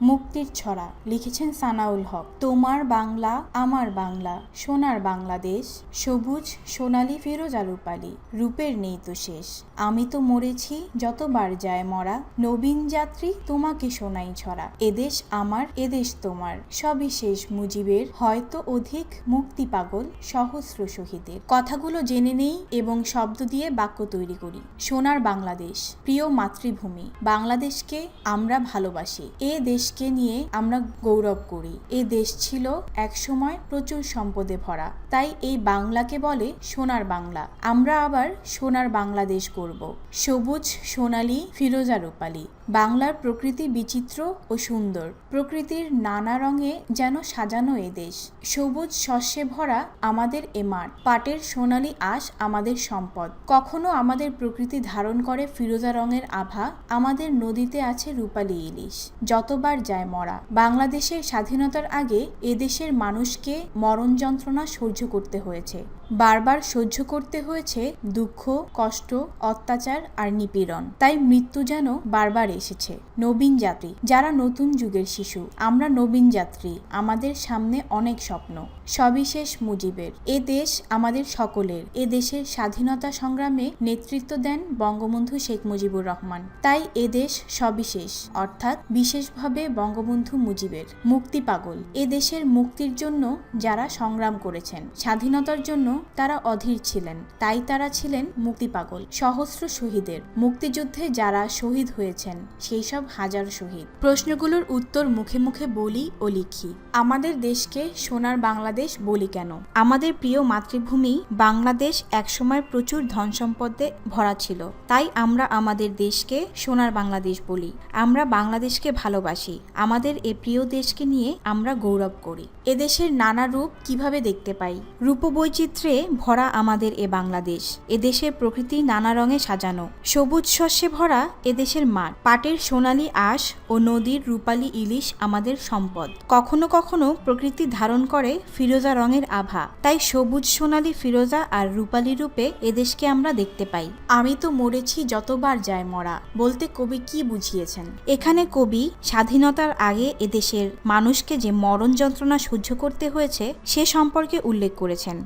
মুক্তির ছড়া লিখেছেন সানাউল হক। তোমার বাংলা, আমার বাংলা, সোনার বাংলাদেশ, সবুজ, সোনালি ফিরোজা রূপালি রূপের নেই তো শেষ। আমি তো মরেছি, যতবার যায় মরা, নবীন যাত্রী তোমাকে শোনাই ছড়া। এদেশ আমার এদেশ তোমার, সবই শেষ মুজিবের, হয়তো অধিক মুক্তি পাগল সহস্র শহীদের। কথাগুলো জেনে নেই এবং শব্দ দিয়ে বাক্য তৈরি করি। সোনার বাংলাদেশ, প্রিয় মাতৃভূমি, বাংলাদেশকে আমরা ভালোবাসি। এ দেশকে নিয়ে আমরা গৌরব করি। এ দেশ ছিল একসময় প্রচুর সম্পদে ভরা। তাই এই বাংলাকে বলে সোনার বাংলা। আমরা আবার সোনার বাংলাদেশ করব। সবুজ, সোনালি, ফিরোজা রূপালী। বাংলার প্রকৃতি বিচিত্র ও সুন্দর। প্রকৃতির নানা রঙে যেন সাজানো এ দেশ। সবুজ শস্যে ভরা আমাদের এ মাঠ। পাটের সোনালি আঁশ আমাদের সম্পদ। কখনো আমাদের প্রকৃতি ধারণ করে ফিরোজা রঙের আভা আমাদের নদীতে আছে রূপালী ইলিশ। যতবার যায় মরা। বাংলাদেশের স্বাধীনতার আগে এদেশের মানুষকে মরণ যন্ত্রণা সহ্য করতে হয়েছে। বারবার সহ্য করতে হয়েছে দুঃখ, কষ্ট, অত্যাচার আর নিপীড়ন। তাই মৃত্যু যেন বারবার এসেছে। নবীন যাত্রী, যারা নতুন যুগের শিশু, আমরা নবীন যাত্রী, আমাদের সামনে অনেক স্বপ্ন। সবিশেষ মুজিবের, এ দেশ আমাদের সকলের। এ দেশের স্বাধীনতা সংগ্রামে নেতৃত্ব দেন বঙ্গবন্ধু শেখ মুজিবুর রহমান। তাই এ দেশ সবিশেষ, অর্থাৎ বিশেষভাবে বঙ্গবন্ধু মুজিবের। মুক্তি পাগল, এ দেশের মুক্তির জন্য যারা সংগ্রাম করেছেন, স্বাধীনতার জন্য তারা অধীর ছিলেন। তাই তারা ছিলেন মুক্তি পাগল, সহস্র শহীদের। মুক্তিযুদ্ধে যারা শহীদ হয়েছেন, সেই সব হাজার শহীদ। প্রশ্নগুলোর উত্তর মুখে মুখে বলি ও লিখি। আমাদের দেশকে সোনার বাংলাদেশ বলি কেন? আমাদের প্রিয় মাতৃভূমি বাংলাদেশ একসময় প্রচুর ধন সম্পদে ভরা ছিল। তাই আমরা আমাদের দেশকে সোনার বাংলাদেশ বলি। আমরা বাংলাদেশকে ভালোবাসি। আমাদের এ প্রিয় দেশকে নিয়ে আমরা গৌরব করি। এদেশের নানা রূপ কীভাবে দেখতে পাই? রূপবৈচিত্র্যে ভরা আমাদের এ বাংলাদেশ। এদেশের প্রকৃতি নানা রঙে সাজানো। সবুজ শস্যে ভরা এদেশের মাঠ। পাটের সোনালি আঁশ ও নদীর রূপালী ইলিশ আমাদের সম্পদ। কখনো কখনো প্রকৃতি ধারণ করে ফিরোজা রঙের আভা। তাই সবুজ সোনালি ফিরোজা আর রূপালি রূপে এদেশকে আমরা দেখতে পাই। আমি তো মরেছি যতবার যায় মরা। বলতে কবি কি বুঝিয়েছেন? এখানে কবি স্বাধীনতার আগে এদেশের মানুষকে যে মরণ যন্ত্রণা সহ্য করতে হয়েছে সে সম্পর্কে উল্লেখ করেছেন।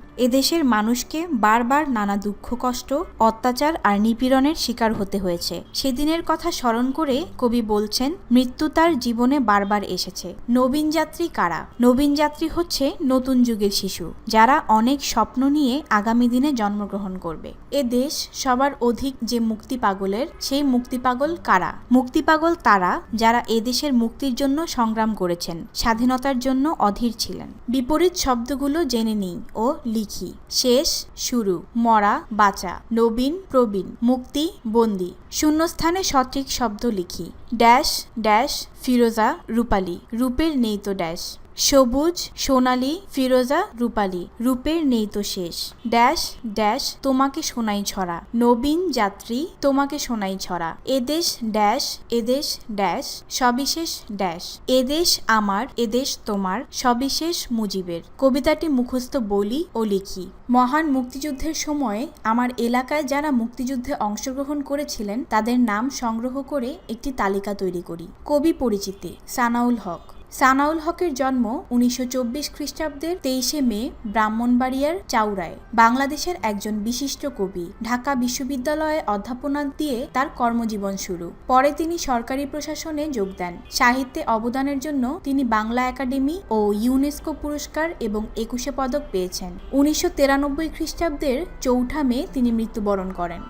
এদেশের মানুষকে বারবার নানা দুঃখ, কষ্ট, অত্যাচার আর নিপীড়নের শিকার হতে হয়েছে। সেদিনের কথা স্মরণ করে কবি বলছেন, মৃত্যু তার জীবনে বারবার এসেছে। নবীন যাত্রী কারা? নবীন যাত্রী হচ্ছে নতুন যুগের শিশু, যারা অনেক স্বপ্ন নিয়ে আগামী দিনে জন্মগ্রহণ করবে। এ দেশ সবার অধিক যে মুক্তি পাগলের, সেই মুক্তি পাগল কারা? মুক্তি পাগল তারা, যারা এদেশের মুক্তির জন্য সংগ্রাম করেছেন, স্বাধীনতার জন্য অধীর ছিলেন। বিপরীত শব্দগুলো জেনে নিই ও লিখি। শেষ, শুরু, মরা, বাঁচা, নবীন, প্রবীণ, মুক্তি, বন্দি। শূন্যস্থানে সঠিক শব্দ লিখি। ড্যাশ ড্যাশ, ফিরোজা, রূপালী। রূপের নেই তো ড্যাশ। সবুজ, সোনালি, ফিরোজা, রূপালী। রূপের নেই তো শেষ। ড্যাশ ড্যাশ, তোমাকে সোনাই ছড়া। নবীন যাত্রী, তোমাকে সোনাই ছড়া। এদেশ ড্যাশ এদেশ ড্যাশ সবিশেষ ড্যাশ। এদেশ আমার এদেশ তোমার সবিশেষ মুজিবের। কবিতাটি মুখস্থ বলি ও লিখি। মহান মুক্তিযুদ্ধের সময়ে আমার এলাকায় যারা মুক্তিযুদ্ধে অংশগ্রহণ করেছিলেন, তাদের নাম সংগ্রহ করে একটি তালিকা তৈরি করি। কবি পরিচিতি, সানাউল হক। সানাউল হকের জন্ম উনিশশো চব্বিশ খ্রিস্টাব্দের তেইশে মে, ব্রাহ্মণবাড়িয়ার চাউরায়। বাংলাদেশের একজন বিশিষ্ট কবি। ঢাকা বিশ্ববিদ্যালয়ে অধ্যাপনা দিয়ে তার কর্মজীবন শুরু। পরে তিনি সরকারি প্রশাসনে যোগ দেন। সাহিত্যে অবদানের জন্য তিনি বাংলা একাডেমি ও ইউনেস্কো পুরস্কার এবং একুশে পদক পেয়েছেন। উনিশশো তিরানব্বই খ্রিস্টাব্দের চৌঠা মে তিনি মৃত্যুবরণ করেন।